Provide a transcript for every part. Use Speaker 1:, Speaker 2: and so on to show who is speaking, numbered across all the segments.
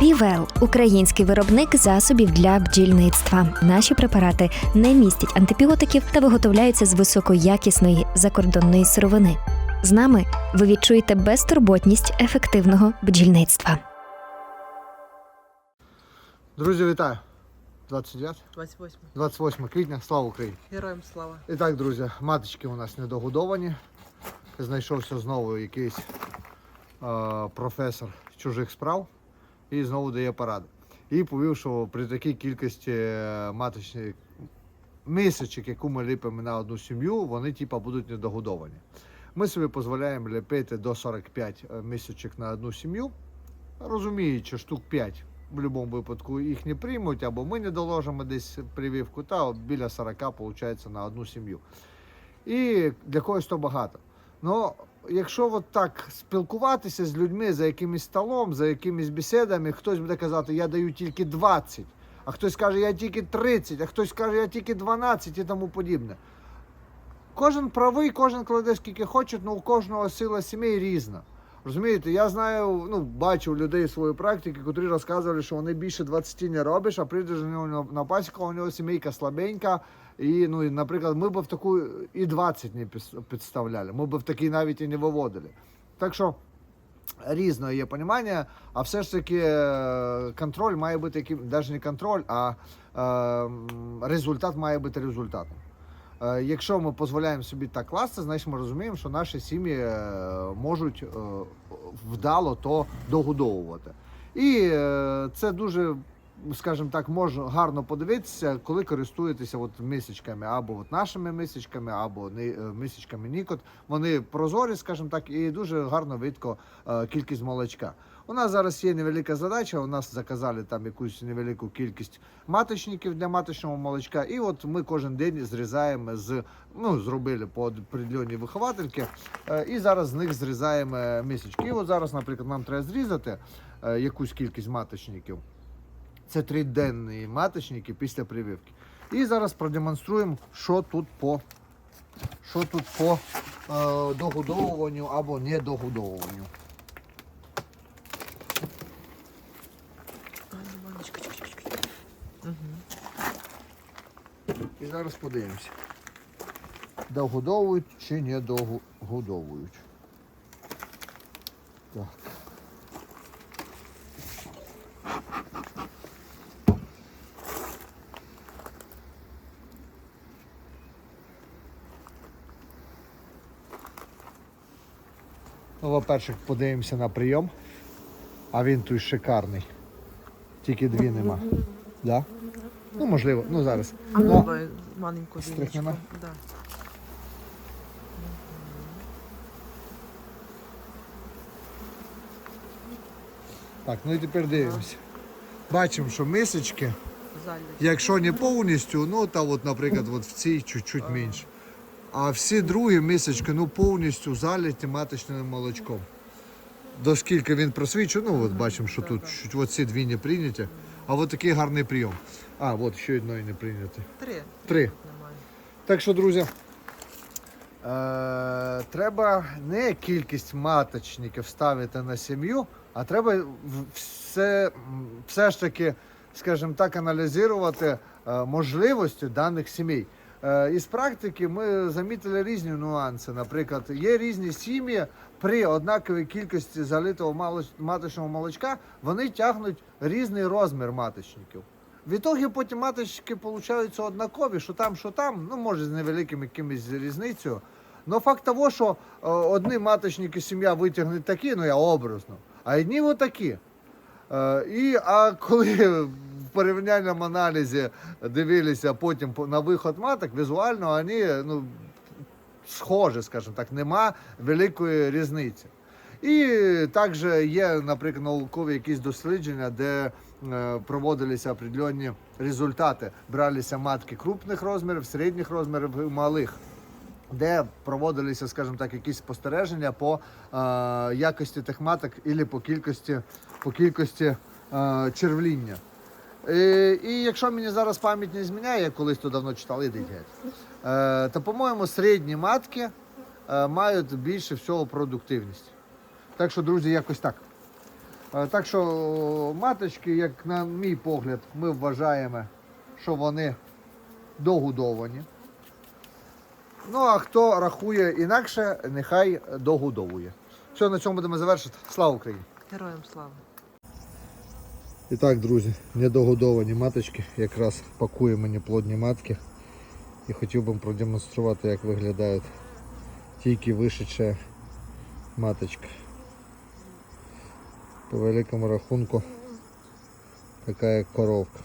Speaker 1: Півел український виробник засобів для бджільництва. Наші препарати не містять антибіотиків та виготовляються з високоякісної закордонної сировини. З нами ви відчуєте безтурботність ефективного бджільництва.
Speaker 2: Друзі, вітаю! 29?
Speaker 3: 28.
Speaker 2: 28 квітня, слава Україні!
Speaker 3: Героям слава.
Speaker 2: І так, друзі, маточки у нас недогодовані. Знайшовся знову якийсь е, професор чужих справ і знову дає поради. І повів, що при такій кількості е, маточних місячок, яку ми ліпимо на одну сім'ю, вони типа будуть недогодовані. Ми собі дозволяємо ліпити до 45 місячок на одну сім'ю, розуміючи, штук 5 в будь-якому випадку їх не приймуть, або ми не доложимо десь прививку, та біля 40 виходить на одну сім'ю. І для когось то багато. Ну, якщо от так спілкуватися з людьми за якимось столом, за якимись бесідами, хтось буде казати, я даю тільки 20, а хтось каже, я тільки 30, а хтось каже, я тільки 12 і тому подібне. Кожен правий, кожен кладе скільки хоче, але у кожного сила сімей різна. Розумієте, я знаю, ну, бачив людей своєї практики, котрі розказували, що вони більше 20 не робиш, а прийдеш до нього на, пасіку, у нього сімейка слабенька. І, ну, і, наприклад, ми б в таку і 20 не підставляли, ми б в такий навіть і не виводили. Так що різне є понімання, а все ж таки е, контроль має бути яким, навіть не контроль, а е, результат має бути результатом. Е, Якщо ми дозволяємо собі так класти, значить ми розуміємо, що наші сім'ї е, можуть е, вдало то догодовувати. І це дуже, скажімо так, можна гарно подивитися, коли користуєтеся от мисочками, або от нашими мисочками, або е, мисочками Нікот. Вони прозорі, скажімо так, і дуже гарно видко е, кількість молочка. У нас зараз є невелика задача. У нас заказали там якусь невелику кількість маточників для маточного молочка. І от ми кожен день зрізаємо з ну зробили по определенній виховательки, е, і зараз з них зрізаємо місячки. І от зараз, наприклад, нам треба зрізати якусь кількість маточників. Це триденні маточники після прививки. І зараз продемонструємо, що тут по що тут по е, догодовуванню або недогодовуванню. І зараз подивимося. Догодовують чи не догодовують. Так. Ну, по-перше, подивимося на прийом. А він тут шикарний. Тільки дві нема. Да? Ну, можливо, ну зараз.
Speaker 3: А
Speaker 2: Ну,
Speaker 3: ну, маленьку
Speaker 2: Стряхнемо?
Speaker 3: Да.
Speaker 2: Так, ну і тепер дивимося. Бачимо, що мисочки, якщо не повністю, ну та от, наприклад, от в цій чуть-чуть менше. А всі другі мисочки ну, повністю залиті маточним молочком. До скільки він просвічує, ну от бачимо, що тут чуть, от ці дві не прийняті. А от такий гарний прийом. А, от ще одної не прийняти.
Speaker 3: Три.
Speaker 2: Три.
Speaker 3: Немає.
Speaker 2: Так що, друзі, е, треба не кількість маточників ставити на сім'ю, а треба все, все ж таки, скажімо так, аналізувати е, можливості даних сімей. Е, із практики ми замітили різні нюанси. Наприклад, є різні сім'ї при однаковій кількості залитого маточного молочка, вони тягнуть різний розмір маточників. В ітогі потім маточки получаються однакові, що там, що там, ну може з невеликим якимось різницею. Но факт того, що е, одні маточники сім'я витягне такі, ну я образно, а одні отакі. Е, і, а коли порівняльному аналізі дивилися потім на виход маток, візуально вони ну, схожі, скажімо так, нема великої різниці. І також є, наприклад, наукові якісь дослідження, де е, проводилися определенні результати. Бралися матки крупних розмірів, середніх розмірів і малих, де проводилися, скажімо так, якісь спостереження по е, якості тих маток або по кількості, по кількості е, червління. І, і якщо мені зараз пам'ять не зміняє, я колись то давно читав, ідіть геть, е, то, по-моєму, середні матки е, мають більше всього продуктивність. Так що, друзі, якось так. Е, Так що маточки, як на мій погляд, ми вважаємо, що вони догодовані. Ну, а хто рахує інакше, нехай догодовує. Все, на цьому будемо завершити. Слава Україні!
Speaker 3: Героям слава.
Speaker 2: І так, друзі, недогодовані маточки. Якраз пакує мені плодні матки. І хотів би продемонструвати, як виглядають тільки вишедша маточка. По великому рахунку така як коровка.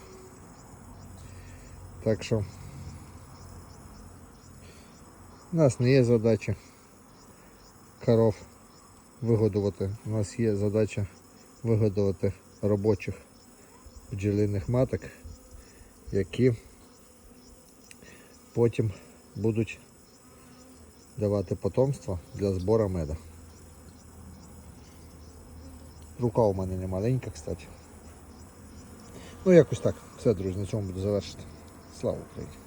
Speaker 2: Так що у нас не є задача коров вигодувати. У нас є задача вигодувати робочих бджолиних маток, які потім будуть давати потомство для збору меда. Рука у мене не маленька, кстати. Ну, якось так. Все, друзі, на цьому буду завершити. Слава Україні!